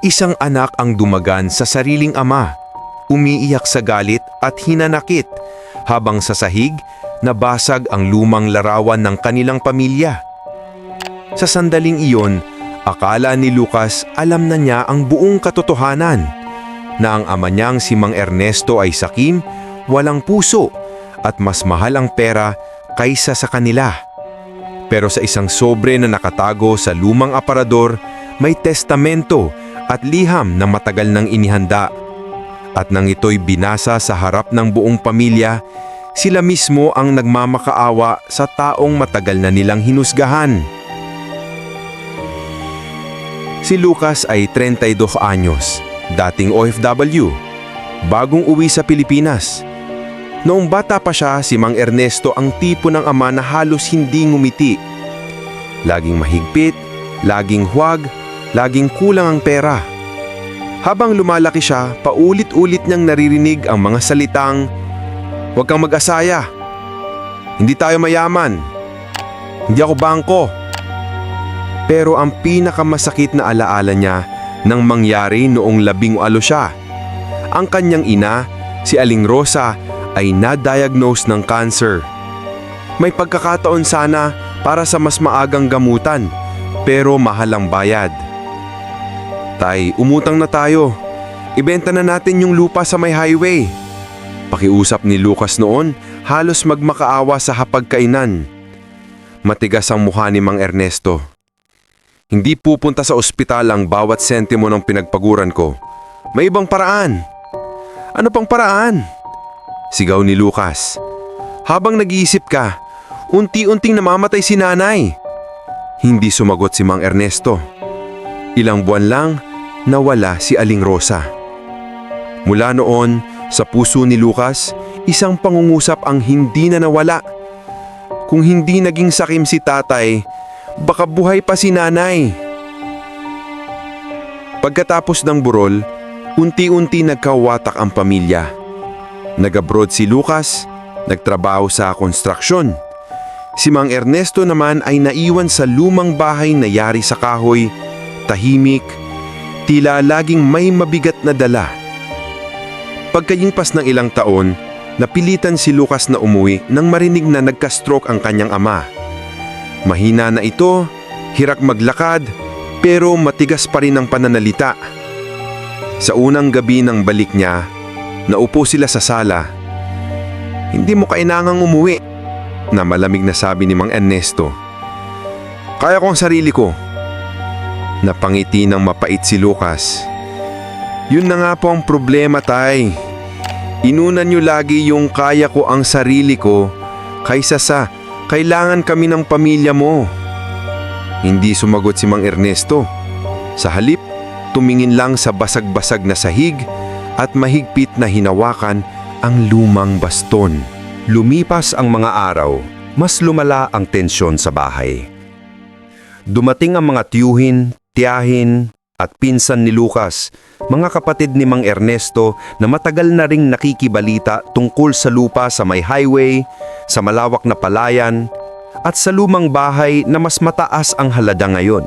Isang anak ang dumagan sa sariling ama, umiiyak sa galit at hinanakit, habang sa sahig, nabasag ang lumang larawan ng kanilang pamilya. Sa sandaling iyon, akala ni Lucas alam na niya ang buong katotohanan, na ang ama niyang si Mang Ernesto ay sakim, walang puso, at mas mahal ang pera kaysa sa kanila. Pero sa isang sobre na nakatago sa lumang aparador, may testamento at liham na matagal nang inihanda. At nang ito'y binasa sa harap ng buong pamilya, sila mismo ang nagmamakaawa sa taong matagal na nilang hinusgahan. Si Lucas ay 32 anyos, dating OFW, bagong uwi sa Pilipinas. Noong bata pa siya, si Mang Ernesto ang tipo ng ama na halos hindi ngumiti. Laging mahigpit, laging huwag, laging kulang ang pera. Habang lumalaki siya, paulit-ulit niyang naririnig ang mga salitang, Huwag kang mag-asaya. Hindi tayo mayaman. Hindi ako bangko. Pero ang pinakamasakit na alaala niya nang mangyari noong labing alo siya. Ang kanyang ina, si Aling Rosa, ay na-diagnose ng cancer. May pagkakataon sana para sa mas maagang gamutan, pero mahal ang bayad. Tay, umutang na tayo. Ibenta na natin yung lupa sa may highway. Pakiusap ni Lucas noon, halos magmakaawa sa hapagkainan. Matigas ang mukha ni Mang Ernesto. Hindi pupunta sa ospital ang bawat sentimo ng pinagpaguran ko. May ibang paraan. Ano pang paraan? Sigaw ni Lucas. Habang nag-iisip ka, unti-unting namamatay si nanay. Hindi sumagot si Mang Ernesto. Ilang buwan lang, nawala si Aling Rosa. Mula noon, sa puso ni Lucas, isang pangungusap ang hindi na nawala. Kung hindi naging sakim si tatay, baka buhay pa si nanay. Pagkatapos ng burol, unti-unti nagkawatak ang pamilya. Nag-abroad si Lucas, nagtrabaho sa konstruksyon. Si Mang Ernesto naman ay naiwan sa lumang bahay na yari sa kahoy, tahimik, tila laging may mabigat na dala. Pagkayingpas ng ilang taon, napilitan si Lucas na umuwi nang marinig na nagka-stroke ang kanyang ama. Mahina na ito, hirak maglakad, pero matigas pa rin ang pananalita. Sa unang gabi ng balik niya, naupo sila sa sala. Hindi mo kailangang umuwi, na malamig na sabi ni Mang Ernesto. Kaya ko ang sarili ko. Napangiti ng mapait si Lucas. Yun na nga po ang problema, tay. Inunan niyo lagi yung kaya ko ang sarili ko kaysa sa kailangan kami ng pamilya mo. Hindi sumagot si Mang Ernesto. Sa halip, tumingin lang sa basag-basag na sahig at mahigpit na hinawakan ang lumang baston. Lumipas ang mga araw, mas lumala ang tensyon sa bahay. Dumating ang mga tiyuhin, tiyahin, at pinsan ni Lucas, mga kapatid ni Mang Ernesto na matagal na ring nakikibalita tungkol sa lupa sa may highway, sa malawak na palayan, at sa lumang bahay na mas mataas ang halada ngayon.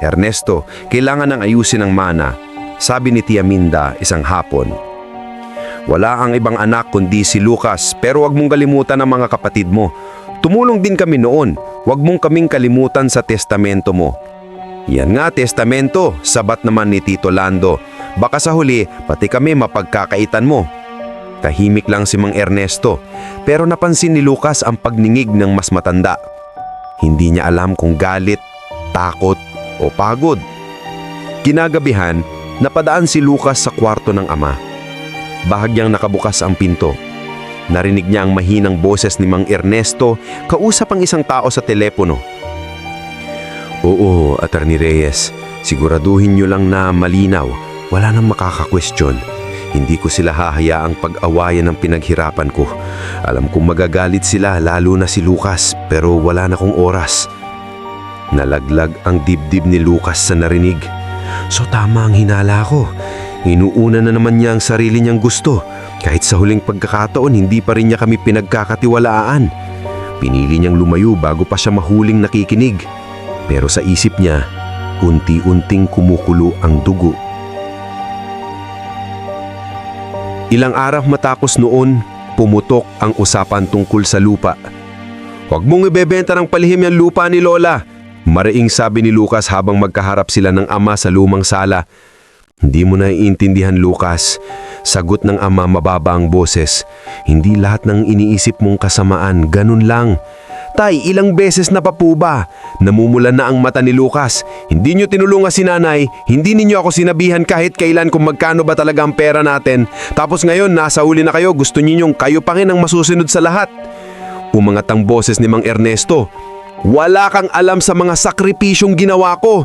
Ernesto, kailangan ng ayusin ang mana, sabi ni Tia Minda isang hapon. Wala ang ibang anak kundi si Lucas pero wag mong kalimutan ang mga kapatid mo. Tumulong din kami noon, wag mong kaming kalimutan sa testamento mo. Yan nga testamento, sabat naman ni Tito Lando. Baka sa huli, pati kami mapagkakaitan mo. Tahimik lang si Mang Ernesto, pero napansin ni Lucas ang pagningig ng mas matanda. Hindi niya alam kung galit, takot o pagod. Kinagabihan, napadaan si Lucas sa kwarto ng ama. Bahagyang nakabukas ang pinto. Narinig niya ang mahinang boses ni Mang Ernesto kausap ang isang tao sa telepono. Oo, Attorney Reyes. Siguraduhin niyo lang na malinaw. Wala nang makaka-question. Hindi ko sila hahayaang pag-awayan ng pinaghirapan ko. Alam kong magagalit sila lalo na si Lucas pero wala na kong oras. Nalaglag ang dibdib ni Lucas sa narinig. So tama ang hinala ko. Inuuna na naman niya ang sarili niyang gusto. Kahit sa huling pagkakataon hindi pa rin niya kami pinagkakatiwalaan. Pinili niyang lumayo bago pa siya mahuling nakikinig. Pero sa isip niya, unti-unting kumukulo ang dugo. Ilang araw matapos noon, pumutok ang usapan tungkol sa lupa. Huwag mong ibebenta ng palihim yung lupa ni Lola. Mariing sabi ni Lucas habang magkaharap sila ng ama sa lumang sala. Hindi mo naiintindihan Lucas. Sagot ng ama mababa ang boses. Hindi lahat ng iniisip mong kasamaan, ganun lang. Tay, ilang beses na pa po ba? Namumulan na ang mata ni Lucas. Hindi nyo tinulungan si nanay, hindi ninyo ako sinabihan kahit kailan kung magkano ba talaga ang pera natin. Tapos ngayon, nasa uli na kayo, gusto ninyong kayo pa rin ang masusunod sa lahat. Umangat ang boses ni Mang Ernesto. Wala kang alam sa mga sakripisyong ginawa ko.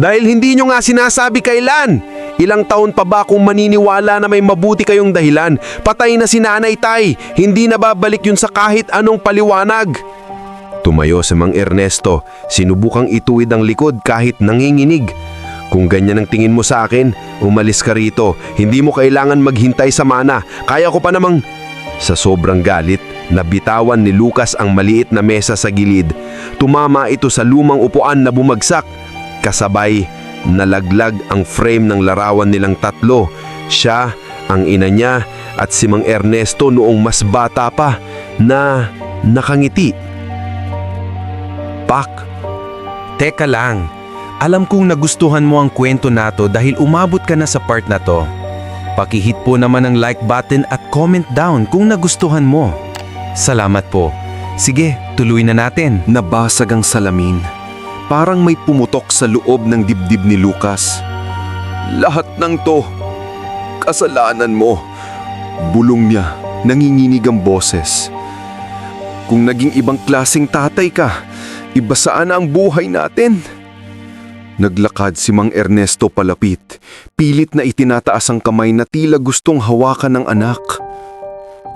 Dahil hindi nyo nga sinasabi kailan. Ilang taon pa ba kung maniniwala na may mabuti kayong dahilan? Patay na si nanay tay. Hindi na babalik yun sa kahit anong paliwanag. Tumayo si Mang Ernesto, sinubukang ituwid ang likod kahit nanginginig. Kung ganyan ang tingin mo sa akin, umalis ka rito. Hindi mo kailangan maghintay sa mana. Kaya ko pa namang... Sa sobrang galit, nabitawan ni Lucas ang maliit na mesa sa gilid. Tumama ito sa lumang upuan na bumagsak. Kasabay, nalaglag ang frame ng larawan nilang tatlo. Siya, ang ina niya, at si Mang Ernesto noong mas bata pa na nakangiti. Teka lang. Alam kong nagustuhan mo ang kwento nato dahil umabot ka na sa part na to. Pakihit po naman ang like button at comment down kung nagustuhan mo. Salamat po. Sige, tuloy na natin. Nabasag ang salamin. Parang may pumutok sa loob ng dibdib ni Lucas. Lahat ng to, kasalanan mo. Bulong niya, nanginginig ang boses. Kung naging ibang klasing tatay ka, iba sana ang buhay natin. Naglakad si Mang Ernesto palapit, pilit na itinataas ang kamay na tila gustong hawakan ng anak.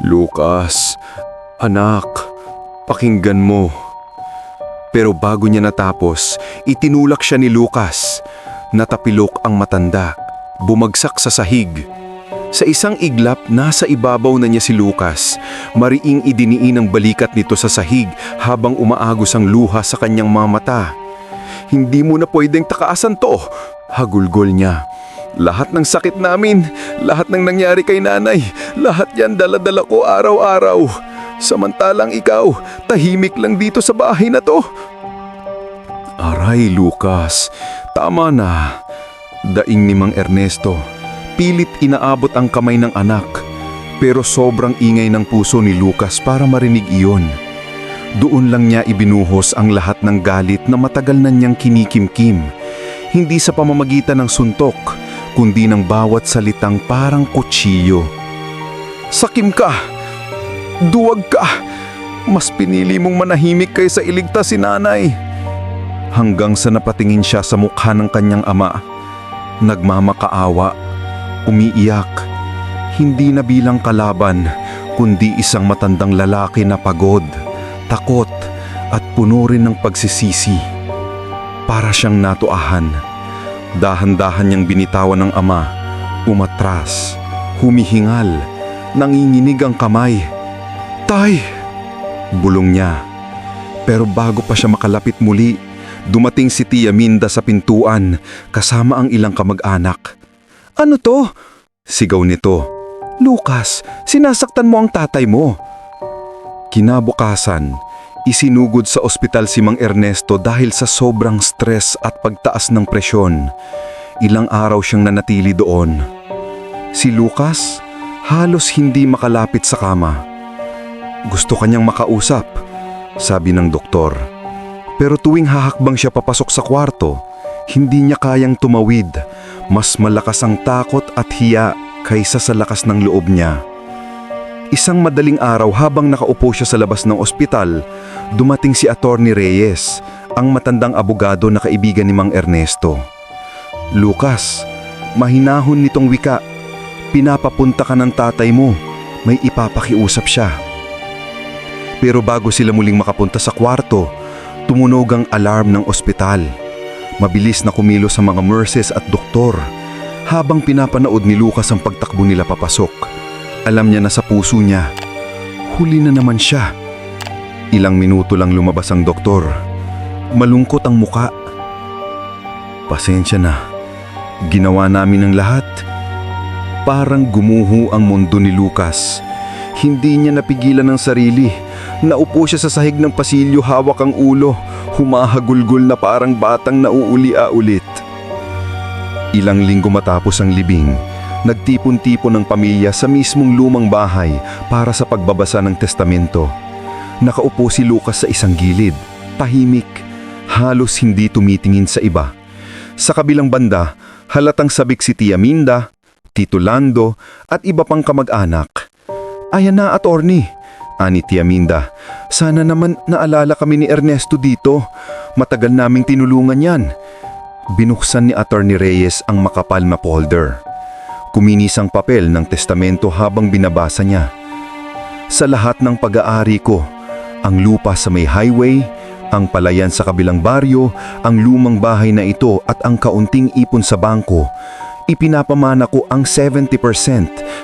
Lucas, anak, pakinggan mo. Pero bago niya natapos, itinulak siya ni Lucas. Natapilok ang matanda, bumagsak sa sahig. Sa isang iglap, nasa ibabaw na niya si Lucas. Mariing idiniin ang balikat nito sa sahig habang umaagos ang luha sa kanyang mga mata. Hindi mo na pwedeng takaasan to, hagulgol niya. Lahat ng sakit namin, lahat ng nangyari kay nanay, lahat yan daladala ko araw-araw. Samantalang ikaw, tahimik lang dito sa bahay na to. Aray, Lucas, tama na. Daing ni Mang Ernesto. Pilit inaabot ang kamay ng anak. Pero sobrang ingay ng puso ni Lucas para marinig iyon. Doon lang niya ibinuhos ang lahat ng galit na matagal na niyang kinikimkim. Hindi sa pamamagitan ng suntok, kundi ng bawat salitang parang kutsiyo. Sakim ka! Duwag ka! Mas pinili mong manahimik kaysa iligtas si nanay. Hanggang sa napatingin siya sa mukha ng kanyang ama. Nagmamakaawa, umiiyak. Hindi na bilang kalaban, kundi isang matandang lalaki na pagod, takot, at puno rin ng pagsisisi. Para siyang natuahan. Dahan-dahan niyang binitawan ng ama, umatras, humihingal, nanginginig ang kamay. Tay! Bulong niya. Pero bago pa siya makalapit muli, dumating si Tia Minda sa pintuan kasama ang ilang kamag-anak. Ano to? Sigaw nito. Lucas, sinasaktan mo ang tatay mo. Kinabukasan, isinugod sa ospital si Mang Ernesto dahil sa sobrang stress at pagtaas ng presyon. Ilang araw siyang nanatili doon. Si Lucas, halos hindi makalapit sa kama. Gusto kanyang makausap, sabi ng doktor. Pero tuwing hahakbang siya papasok sa kwarto, hindi niya kayang tumawid. Mas malakas ang takot at hiya kaysa sa lakas ng loob niya. Isang madaling araw habang nakaupo siya sa labas ng ospital, dumating si Attorney Reyes, ang matandang abogado na kaibigan ni Mang Ernesto. Lucas, mahinahon nitong wika. Pinapapunta ka ng tatay mo. May ipapakiusap siya. Pero bago sila muling makapunta sa kwarto, tumunog ang alarm ng ospital. Mabilis na kumilos ang mga nurses at doktor habang pinapanood ni Lucas ang pagtakbo nila papasok. Alam niya na sa puso niya, huli na naman siya. Ilang minuto lang lumabas ang doktor. Malungkot ang muka. Pasensya na. Ginawa namin ang lahat. Parang gumuho ang mundo ni Lucas. Hindi niya napigilan ang sarili. Naupo siya sa sahig ng pasilyo hawak ang ulo. Humahagulgol na parang batang nauuli-aulit. Ilang linggo matapos ang libing, nagtipon-tipon ng pamilya sa mismong lumang bahay para sa pagbabasa ng testamento. Nakaupo si Lucas sa isang gilid, tahimik, halos hindi tumitingin sa iba. Sa kabilang banda, halatang sabik si Tia Minda, Tito Lando at iba pang kamag-anak. Ayan na, attorney. Ani Tia Minda, sana naman naalala kami ni Ernesto dito. Matagal naming tinulungan yan. Binuksan ni Attorney Reyes ang makapal na folder. Kuminis ang papel ng testamento habang binabasa niya. Sa lahat ng pag-aari ko, ang lupa sa may highway, ang palayan sa kabilang baryo, ang lumang bahay na ito at ang kaunting ipon sa bangko, ipinapamana ko ang 70%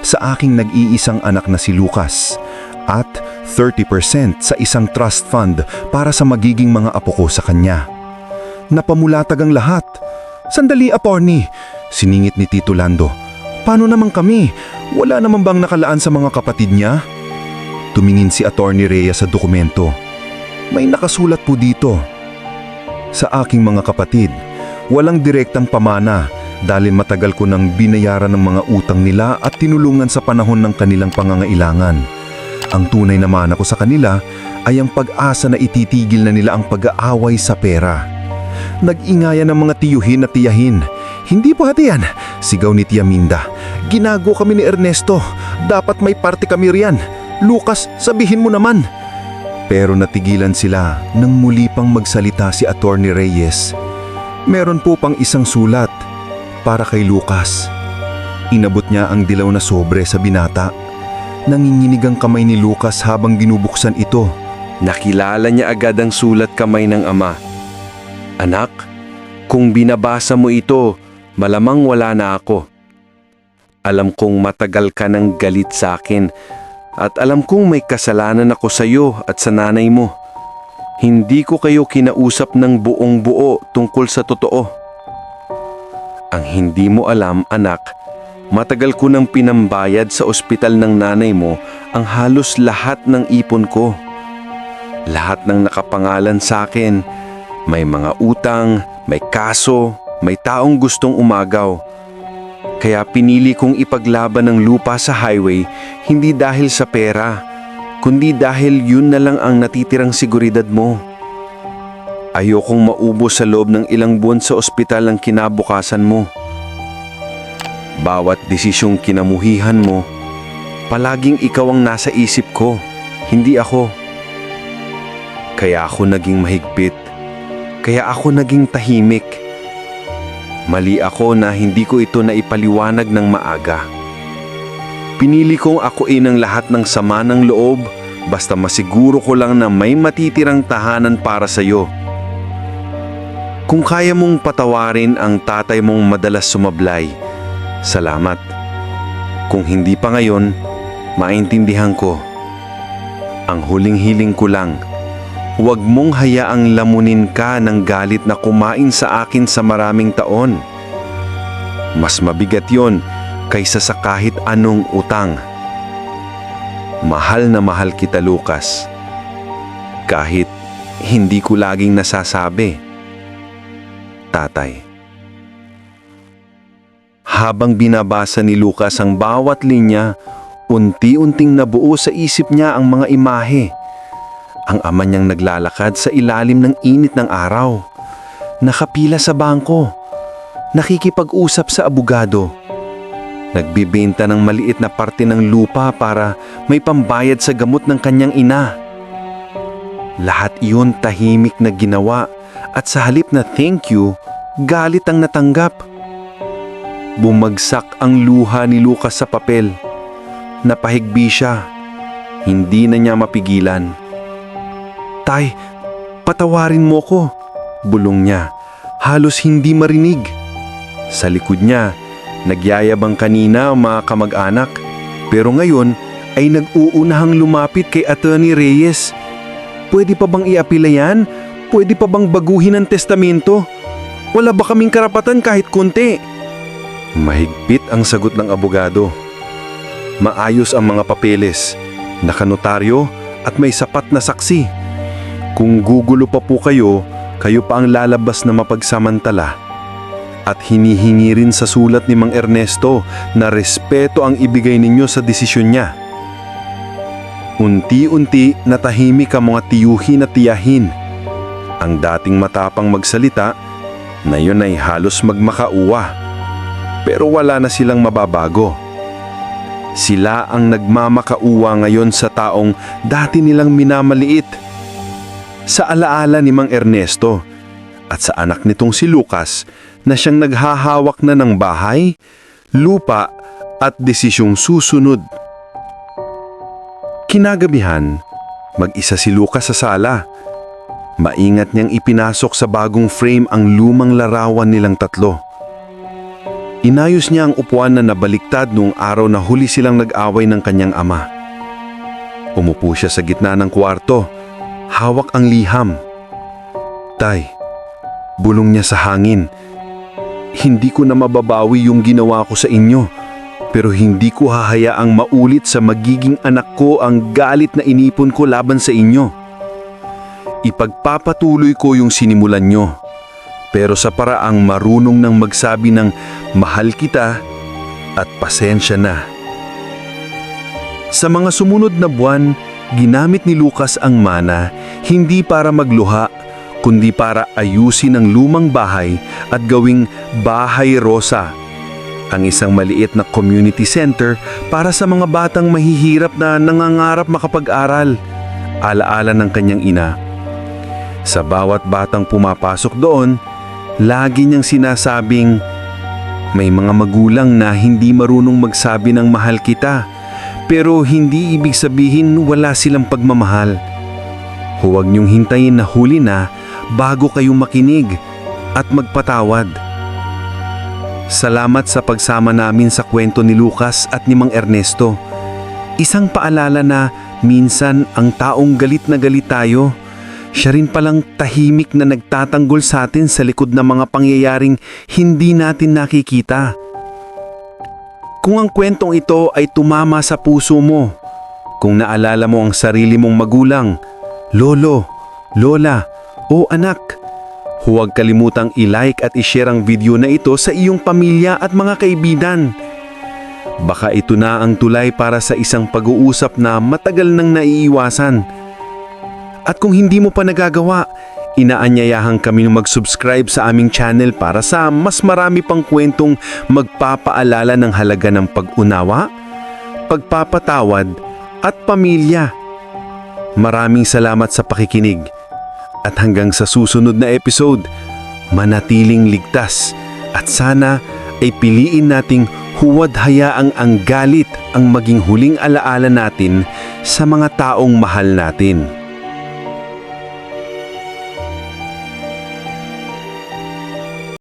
sa aking nag-iisang anak na si Lucas at 30% sa isang trust fund para sa magiging mga apo ko sa kanya. Napamulatag ang lahat. Sandali, attorney, siningit ni Tito Lando. Paano naman kami? Wala naman bang nakalaan sa mga kapatid niya? Tumingin si Attorney Reyes sa dokumento. May nakasulat po dito. Sa aking mga kapatid, walang direktang pamana dahil matagal ko nang binayaran ng mga utang nila at tinulungan sa panahon ng kanilang pangangailangan. Ang tunay na mana ko sa kanila ay ang pag-asa na ititigil na nila ang pag-aaway sa pera. Nag-ingayan ng mga tiyuhin at tiyahin. Hindi po hati yan, sigaw ni Tia Minda. Ginago kami ni Ernesto. Dapat may parte kami riyan. Lucas, sabihin mo naman. Pero natigilan sila nang muli pang magsalita si Attorney Reyes. Meron po pang isang sulat para kay Lucas. Inabot niya ang dilaw na sobre sa binata. Nanginginig ang kamay ni Lucas habang binubuksan ito. Nakilala niya agad ang sulat kamay ng ama. Anak, kung binabasa mo ito, malamang wala na ako. Alam kong matagal ka ng galit sa akin at alam kong may kasalanan ako sa iyo at sa nanay mo. Hindi ko kayo kinausap ng buong buo tungkol sa totoo. Ang hindi mo alam, anak, matagal ko nang pinambayad sa ospital ng nanay mo ang halos lahat ng ipon ko. Lahat ng nakapangalan sa akin, may mga utang, may kaso, may taong gustong umagaw. Kaya pinili kong ipaglaban ng lupa sa highway hindi dahil sa pera, kundi dahil yun na lang ang natitirang seguridad mo. Ayokong maubos sa loob ng ilang buwan sa ospital ang kinabukasan mo. Bawat desisyong kinamuhihan mo, palaging ikaw ang nasa isip ko, hindi ako. Kaya ako naging mahigpit. Kaya ako naging tahimik. Mali ako na hindi ko ito naipaliwanag ng maaga. Pinili kong akuin ang lahat ng sama ng loob basta masiguro ko lang na may matitirang tahanan para sa iyo. Kung kaya mong patawarin ang tatay mong madalas sumablay, salamat. Kung hindi pa ngayon, maintindihan ko. Ang huling hiling ko lang, Huwag mong hayaang lamunin ka ng galit na kumain sa akin sa maraming taon. Mas mabigat yon kaysa sa kahit anong utang. Mahal na mahal kita, Lucas. Kahit hindi ko laging nasasabi. Tatay. Habang binabasa ni Lucas ang bawat linya, unti-unting nabuo sa isip niya ang mga imahe ang ama niyang naglalakad sa ilalim ng init ng araw. Nakapila sa bangko. Nakikipag-usap sa abogado. Nagbibenta ng maliit na parte ng lupa para may pambayad sa gamot ng kanyang ina. Lahat iyon tahimik na ginawa at sa halip na thank you, galit ang natanggap. Bumagsak ang luha ni Lucas sa papel. Napahigbi siya. Hindi na niya mapigilan. Tay, patawarin mo ko. Bulong niya, halos hindi marinig. Sa likod niya, nagyayabang kanina ang mga kamag-anak. Pero ngayon ay nag-uunahang lumapit kay Attorney Reyes. Pwede pa bang iapila yan? Pwede pa bang baguhin ang testamento? Wala ba kaming karapatan kahit kunti? Mahigpit ang sagot ng abogado. Maayos ang mga papeles, nakanotaryo at may sapat na saksi. Kung gugulo pa po kayo, kayo pa ang lalabas na mapagsamantala. At hinihingi rin sa sulat ni Mang Ernesto na respeto ang ibigay ninyo sa desisyon niya. Unti-unti natahimik ang mga tiyuhin at tiyahin. Ang dating matapang magsalita, na yun ay halos magmakauwa. Pero wala na silang mababago. Sila ang nagmamakauwa ngayon sa taong dati nilang minamaliit. Sa alaala ni Mang Ernesto at sa anak nitong si Lucas na siyang naghahawak na ng bahay, lupa at desisyong susunod. Kinagabihan, mag-isa si Lucas sa sala. Maingat niyang ipinasok sa bagong frame ang lumang larawan nilang tatlo. Inayos niya ang upuan na nabaliktad noong araw na huli silang nag-away ng kanyang ama. Umupo siya sa gitna ng kwarto, hawak ang liham. Tay, bulong niya sa hangin. Hindi ko na mababawi yung ginawa ko sa inyo, pero hindi ko hahayaang maulit sa magiging anak ko ang galit na inipon ko laban sa inyo. Ipagpapatuloy ko yung sinimulan nyo, pero sa paraang marunong nang magsabi ng mahal kita at pasensya na. Sa mga sumunod na buwan, ginamit ni Lucas ang mana hindi para magluha, kundi para ayusin ang lumang bahay at gawing bahay rosa. Ang isang maliit na community center para sa mga batang mahihirap na nangangarap makapag-aral. Alaala ng kanyang ina. Sa bawat batang pumapasok doon, lagi niyang sinasabing, may mga magulang na hindi marunong magsabi ng mahal kita, pero hindi ibig sabihin wala silang pagmamahal. Huwag niyong hintayin na huli na bago kayo makinig at magpatawad. Salamat sa pagsama namin sa kwento ni Lucas at ni Mang Ernesto. Isang paalala na minsan ang taong galit na galit tayo, siya rin palang tahimik na nagtatanggol sa atin sa likod ng mga pangyayaring hindi natin nakikita. Kung ang kwentong ito ay tumama sa puso mo, kung naalala mo ang sarili mong magulang, lolo, lola o anak, huwag kalimutang i-like at i-share ang video na ito sa iyong pamilya at mga kaibigan. Baka ito na ang tulay para sa isang pag-uusap na matagal nang naiiwasan. At kung hindi mo pa nagagawa, inaanyayahan kami na mag-subscribe sa aming channel para sa mas marami pang kwentong magpapaalala ng halaga ng pag-unawa, pagpapatawad at pamilya. Maraming salamat sa pakikinig at hanggang sa susunod na episode, manatiling ligtas at sana ay piliin nating huwad hayaang ang galit ang maging huling alaala natin sa mga taong mahal natin.